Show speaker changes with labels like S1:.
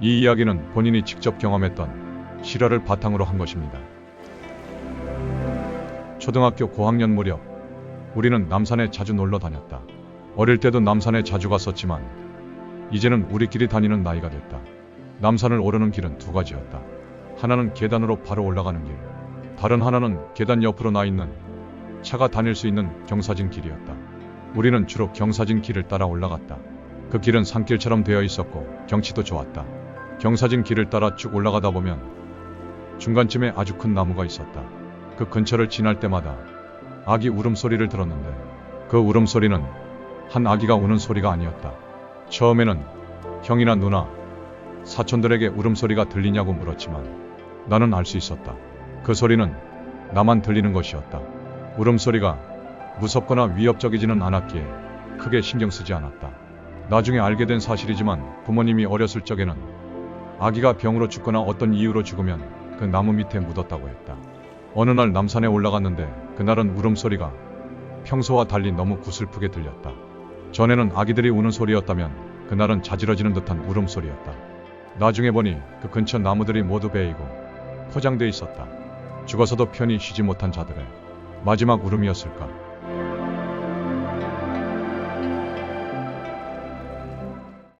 S1: 이 이야기는 본인이 직접 경험했던 실화를 바탕으로 한 것입니다. 초등학교 고학년 무렵 우리는 남산에 자주 놀러 다녔다. 어릴 때도 남산에 자주 갔었지만 이제는 우리끼리 다니는 나이가 됐다. 남산을 오르는 길은 두 가지였다. 하나는 계단으로 바로 올라가는 길, 다른 하나는 계단 옆으로 나 있는 차가 다닐 수 있는 경사진 길이었다. 우리는 주로 경사진 길을 따라 올라갔다. 그 길은 산길처럼 되어 있었고 경치도 좋았다. 경사진 길을 따라 쭉 올라가다 보면 중간쯤에 아주 큰 나무가 있었다. 그 근처를 지날 때마다 아기 울음소리를 들었는데 그 울음소리는 한 아기가 우는 소리가 아니었다. 처음에는 형이나 누나, 사촌들에게 울음소리가 들리냐고 물었지만 나는 알 수 있었다. 그 소리는 나만 들리는 것이었다. 울음소리가 무섭거나 위협적이지는 않았기에 크게 신경 쓰지 않았다. 나중에 알게 된 사실이지만 부모님이 어렸을 적에는 아기가 병으로 죽거나 어떤 이유로 죽으면 그 나무 밑에 묻었다고 했다. 어느 날 남산에 올라갔는데 그날은 울음소리가 평소와 달리 너무 구슬프게 들렸다. 전에는 아기들이 우는 소리였다면 그날은 자지러지는 듯한 울음소리였다. 나중에 보니 그 근처 나무들이 모두 베이고 포장돼 있었다. 죽어서도 편히 쉬지 못한 자들의 마지막 울음이었을까.